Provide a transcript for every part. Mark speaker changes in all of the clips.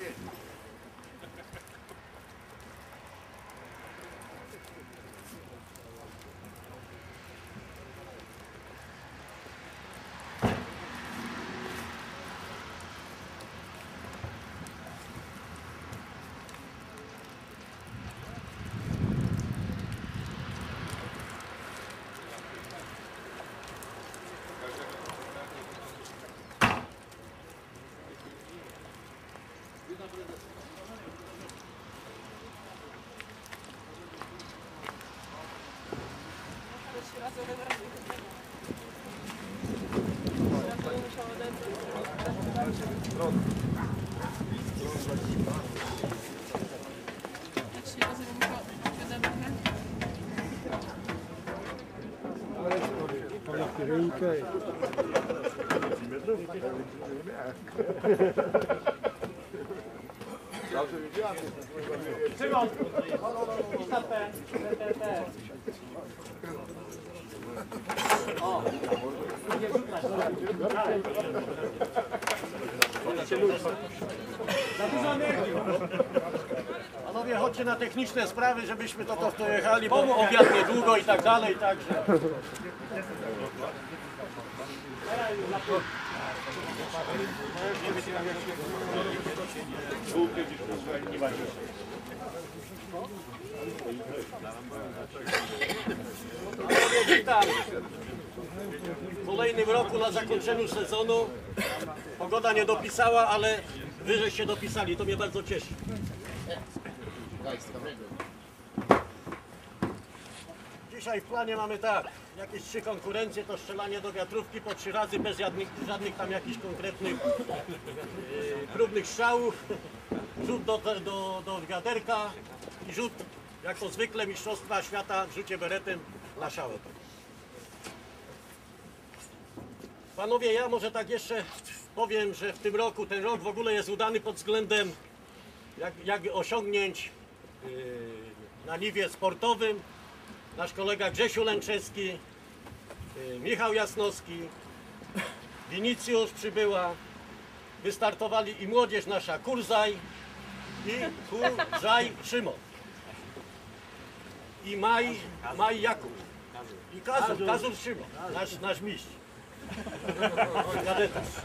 Speaker 1: yeah C'est bon. Je t'appelle. Oh. C'est Panowie, chodźcie na techniczne sprawy, żebyśmy to, to w to jechali, bo obiad niedługo i tak dalej, także. Witam. W kolejnym roku na zakończeniu sezonu pogoda nie dopisała, ale wy żeście dopisali, to mnie bardzo cieszy. Dzisiaj w planie mamy tak, jakieś trzy konkurencje, to strzelanie do wiatrówki po trzy razy bez żadnych, żadnych tam jakichś konkretnych yy, próbnych strzałów, rzut do, do, do wiaderka i rzut jak to zwykle mistrzostwa świata w rzucie beretem na szałę. Panowie, ja może tak jeszcze powiem, że w tym roku, ten rok w ogóle jest udany pod względem jak, jak osiągnięć na niwie sportowym. Nasz kolega Grzesiu Lęczewski, yy, Michał Jasnowski, Winicjusz przybyła, wystartowali i młodzież nasza Kurzaj i Kurzaj Szymon. I Maj, Maj Jakub. I Kazur, Kazur Szymon, nasz, nasz mistrz.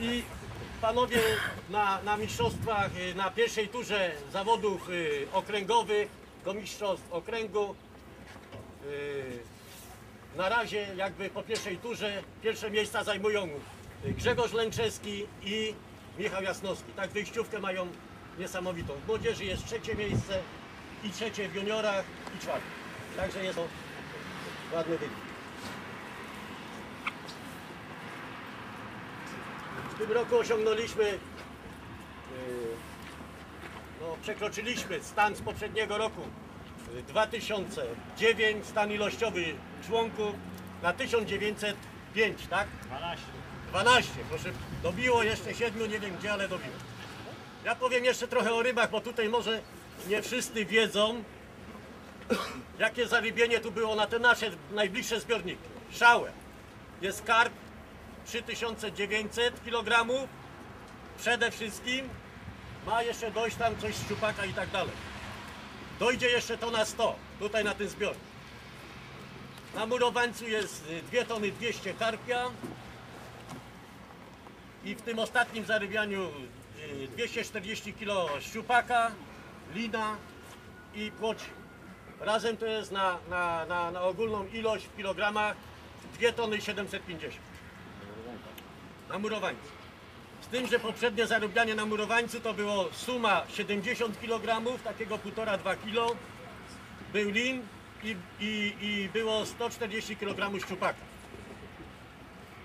Speaker 1: I panowie na, na mistrzostwach, y, na pierwszej turze zawodów y, okręgowych do mistrzostw okręgu. y, Na razie jakby po pierwszej turze pierwsze miejsca zajmują Grzegorz Lęczewski i Michał Jasnowski. Tak wyjściówkę mają niesamowitą. W młodzieży jest trzecie miejsce i trzecie w juniorach i czwarte. Także jest to ładny wynik. W tym roku osiągnęliśmy, yy, no, przekroczyliśmy stan z poprzedniego roku yy, 2009, stan ilościowy członków na 1905, tak? 12. 12, proszę, dobiło jeszcze 7, nie wiem gdzie, ale dobiło. Ja powiem jeszcze trochę o rybach, bo tutaj może nie wszyscy wiedzą, jakie zarybienie tu było na te nasze najbliższe zbiorniki. Szałę. Jest karp 3900 kg. Przede wszystkim ma jeszcze dojść tam coś z szczupaka i tak dalej. Dojdzie jeszcze to na 100, tutaj na tym zbiornik. Na murowańcu jest 2 tony 200 karpia i w tym ostatnim zarybianiu y, 240 kg szczupaka, lina i płoci. Razem to jest na, na, na, na ogólną ilość w kilogramach 2 tony 750 na murowańcu. Z tym, że poprzednie zarobianie na murowańcu to było suma 70 kg, takiego 1,5-2 kg, był lin i, i, i było 140 kg szczupaka.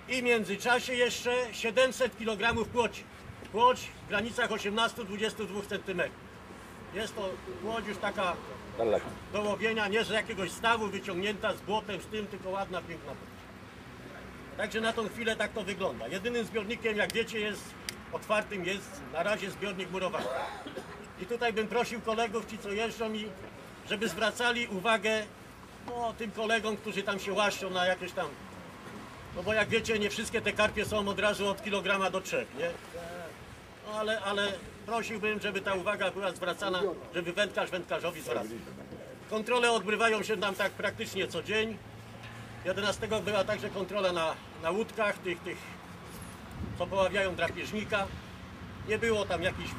Speaker 1: I w międzyczasie jeszcze 700 kg płoci. Płoć w granicach 18-22 cm. Jest to płoć już taka do łowienia, nie z jakiegoś stawu wyciągnięta z błotem, z tym, tylko ładna, piękna. Także na tą chwilę tak to wygląda. Jedynym zbiornikiem, jak wiecie, jest otwartym jest na razie zbiornik murowany. I tutaj bym prosił kolegów, ci co jeżdżą i żeby zwracali uwagę no, tym kolegom, którzy tam się łaszczą na jakieś tam... No bo jak wiecie, nie wszystkie te karpie są od razu od kilograma do trzech, nie? No ale, ale prosiłbym, żeby ta uwaga była zwracana, żeby wędkarz wędkarzowi zwracał. Kontrole odbywają się tam tak praktycznie co dzień. 11 była także kontrola na, na łódkach, tych, tych, co poławiają drapieżnika. Nie było tam jakichś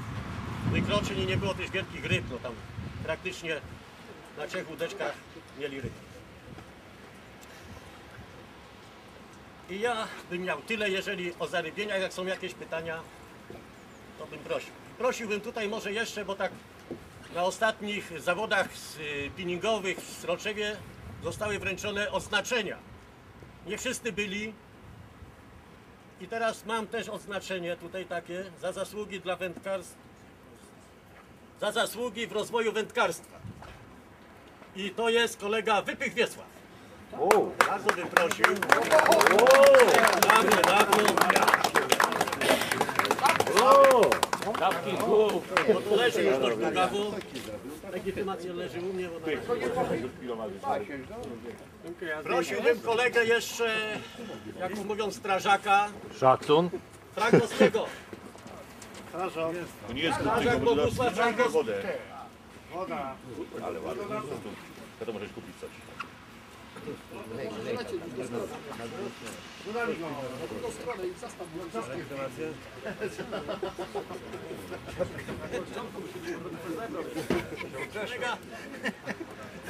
Speaker 1: wykroczeń i nie było też wielkich ryb, no tam praktycznie na trzech łódeczkach mieli ryby. I ja bym miał tyle, jeżeli o zarybieniach, jak są jakieś pytania, to bym prosił. Prosiłbym tutaj może jeszcze, bo tak na ostatnich zawodach z, y, spinningowych w Stroczewie zostały wręczone oznaczenia. Nie wszyscy byli. I teraz mam też oznaczenie tutaj takie za zasługi dla wędkarstwa. Za zasługi w rozwoju wędkarstwa. I to jest kolega Wypych Wiesław. Bardzo bym prosił. Dawno, dawno. Bo to leży już dość długawo. Legitymacja leży u mnie. Bo na... Prosiłbym kolegę jeszcze, jak mówią strażaka,
Speaker 2: Szacun.
Speaker 1: Frankowskiego.
Speaker 3: To nie jest
Speaker 1: Strażak Bogusław Frankowski.
Speaker 3: wodę. Ale ładnie. To możesz kupić coś.
Speaker 1: Kolega,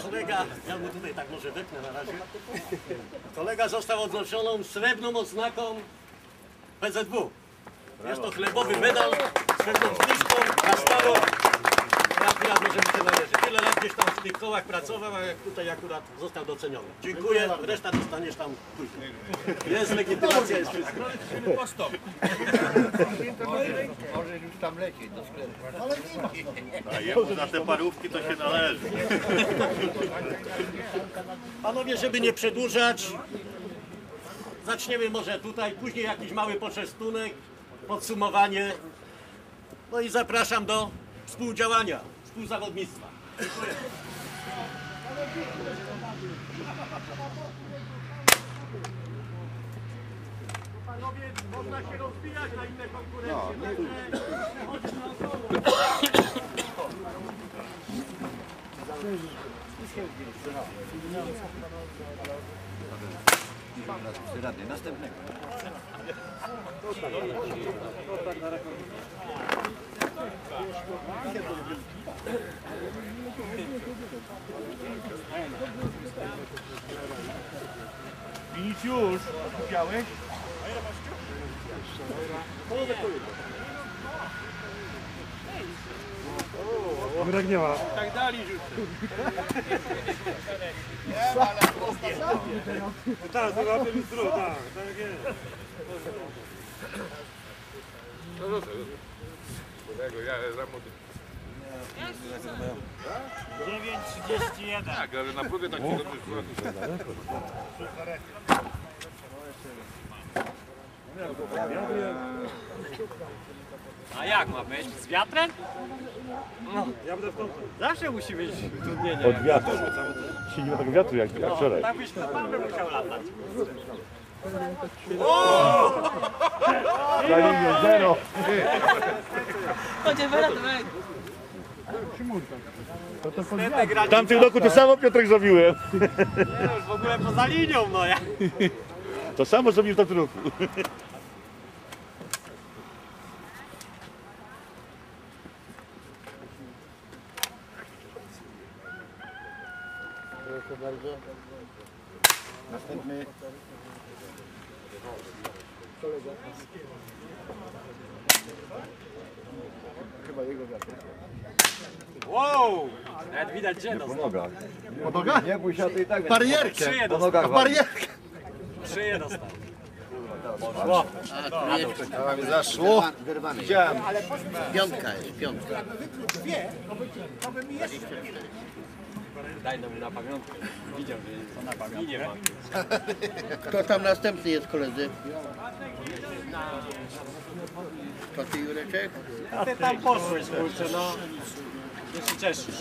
Speaker 1: kolega, ja mu tutaj tak może wypnę na razie. Kolega został odznaczoną srebrną odznaką PZW. Jest to chlebowy medal z pewną na stałą. Ja akurat może mi się należy. Tyle lat gdzieś tam w tych kołach pracował, a jak tutaj akurat został doceniony. Dziękuję, reszta dostaniesz tam później. Jest legitymacja, jest wszystko.
Speaker 4: Możesz już tam lecieć do sklepu.
Speaker 3: A jemu za te parówki to się należy.
Speaker 1: Panowie, żeby nie przedłużać, zaczniemy może tutaj, później jakiś mały poczęstunek, podsumowanie. No i zapraszam do współdziałania, współzawodnictwa. Dziękuję. Panowie, można się rozbijać na inne konkurencje. Chodźmy naokoło.
Speaker 4: Rady następnego.
Speaker 3: Winicjusz, kupiałeś?
Speaker 5: Tak, ale naprawdę tak się dobrze
Speaker 6: A jak ma być? Z wiatrem? No, zawsze musi być utrudnienie.
Speaker 3: Od wiatru. Dzisiaj nie ma tego wiatru jak, jak wczoraj.
Speaker 6: Tak byś na pewno musiał latać.
Speaker 3: Za linią zero. W tamtym roku to samo Piotrek zrobiłem.
Speaker 6: Nie, już w ogóle poza linią, no ja.
Speaker 3: To samo zrobił w tamtym roku.
Speaker 4: Następny. Chyba jego wiatr.
Speaker 6: Wow! Nawet widać gdzie dostał.
Speaker 4: Po nogach? Nie bój się, a ty i tak Barierkę.
Speaker 6: Szyję
Speaker 4: Po
Speaker 6: dostał.
Speaker 4: nogach barierkę.
Speaker 6: Szyję dostał.
Speaker 4: Zaszło. Widziałem. Piątka jest, piątka.
Speaker 6: Daj nam na pamiątkę. Widział, że to na pamiątkę. Nie ma.
Speaker 4: Kto tam następny jest koledzy? To ty Jureczek?
Speaker 6: A ty tam poszłeś, kurczę, no. Już się cieszysz.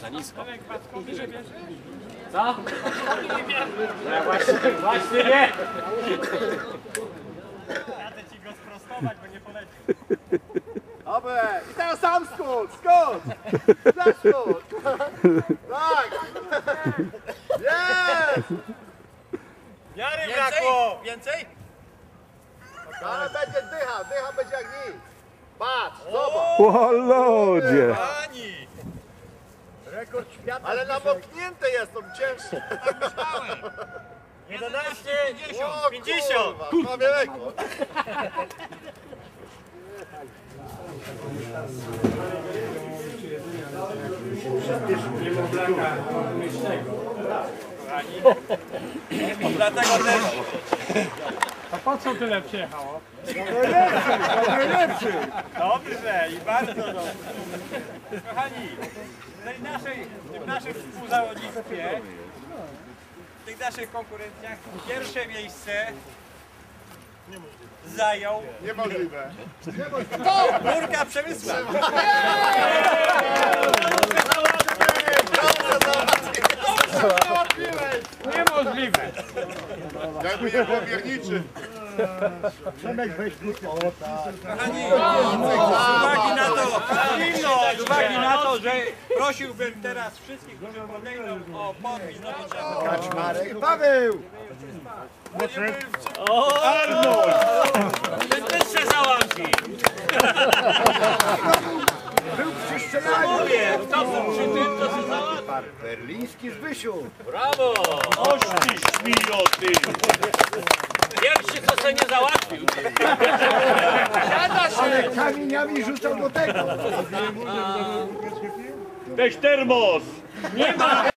Speaker 6: Za nisko. Co? No ja właśnie, właśnie nie. Jadę ci go sprostować, bo nie poleci.
Speaker 2: Dobre. I teraz sam skut, skut. Za skut. Tak. Jest.
Speaker 6: Jary brakło!
Speaker 2: Więcej? Ale będzie dycha, dycha będzie jak nic. Patrz, zobacz.
Speaker 7: O ludzie!
Speaker 6: Ani!
Speaker 2: Rekord świata. Ale namoknięte jest, on cięższy.
Speaker 6: 11,
Speaker 2: O,
Speaker 6: 50!
Speaker 2: Kurwa, prawie rekord.
Speaker 6: Dlatego też
Speaker 5: A po co tyle przyjechało?
Speaker 6: Dobrze i bardzo dobrze. Kochani, w tej naszej, w tym naszym współzawodnictwie, w tych naszych konkurencjach pierwsze miejsce zajął
Speaker 2: Niemożliwe.
Speaker 6: Górka Przemysław.
Speaker 5: Niemożliwe.
Speaker 2: Jakby nie było pierniczy.
Speaker 6: Kochani, z uwagi na to, z uwagi na to, że prosiłbym teraz wszystkich, którzy podejdą o podpis, no to trzeba
Speaker 2: Marek. Paweł.
Speaker 6: Ten też się załatwi. Mówię, kto był przy to się załatwi.
Speaker 2: Berliński Zbysiu.
Speaker 6: Brawo!
Speaker 3: Ości śmijoty!
Speaker 6: Pierwszy, co się nie załatwił.
Speaker 2: Ale kamieniami rzucał do tego.
Speaker 3: Weź termos!
Speaker 6: Nie ma!